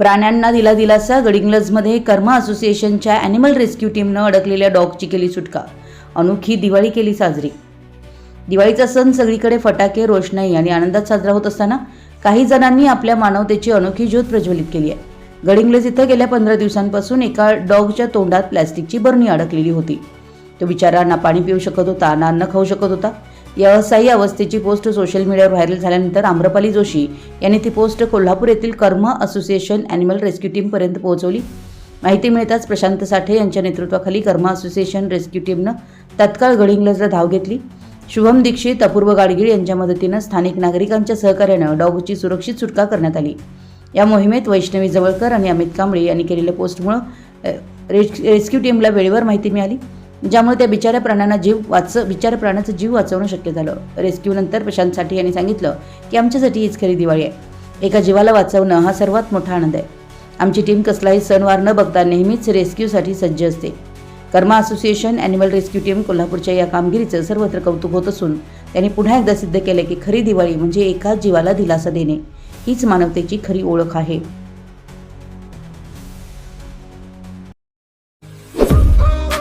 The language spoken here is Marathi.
प्राण्यांना दिला दिलासा गडिंग्लजमध्ये कर्मा असोसिएशनच्या ॲनिमल रेस्क्यू टीमनं अडकलेल्या डॉगची केली सुटका. अनोखी दिवाळी केली साजरी. दिवाळीचा सण सगळीकडे फटाके रोषणाई आणि आनंदात साजरा होत असताना काही जणांनी आपल्या मानवतेची अनोखी ज्योत प्रज्वलित केली आहे. गडिंग्लज इथं गेल्या पंधरा दिवसांपासून एका डॉगच्या तोंडात प्लॅस्टिकची बरणी अडकलेली होती. तो बिचारा ना पाणी पिऊ शकत होता ना अन्न खाऊ शकत होता. या असहाय्य अवस्थेची पोस्ट सोशल मीडियावर व्हायरल झाल्यानंतर आम्रपाली जोशी यांनी ती पोस्ट कोल्हापूर येथील कर्म असोसिएशन ॲनिमल रेस्क्यू टीमपर्यंत पोहोचवली. माहिती मिळताच प्रशांत साठे यांच्या नेतृत्वाखाली कर्मा असोसिएशन रेस्क्यू टीमनं तत्काळ गडिंग्लजला धाव घेतली. शुभम दीक्षित अपूर्व गाडगीळ यांच्या मदतीनं स्थानिक नागरिकांच्या सहकार्यानं डॉगची सुरक्षित सुटका करण्यात आली. या मोहिमेत वैष्णवी जवळकर आणि अमित कांबळे यांनी केलेल्या पोस्टमुळं रेस्क्यू टीमला वेळेवर माहिती मिळाली. ज्यामुळे त्या बिचाऱ्या प्राण्यांना जीव वाच बिचाऱ्या प्राण्याचा जीव वाचवणं शक्य झालं. रेस्क्यूनंतर प्रशांत साठी यांनी सांगितलं की आमच्यासाठी हीच खरी दिवाळी आहे. एका जीवाला वाचवणं हा सर्वात मोठा आनंद आहे. आमची टीम कसलाही सणवार न बघता नेहमीच रेस्क्यूसाठी सज्ज असते. Karma association animal rescue team कोल्हापूरच्या या कामगिरीचं सर्वत्र कौतुक होत असून त्यांनी पुन्हा एकदा सिद्ध केले की खरी दिवाळी म्हणजे एकाच जीवाला दिलासा देणे. हीच मानवतेची खरी ओळख आहे.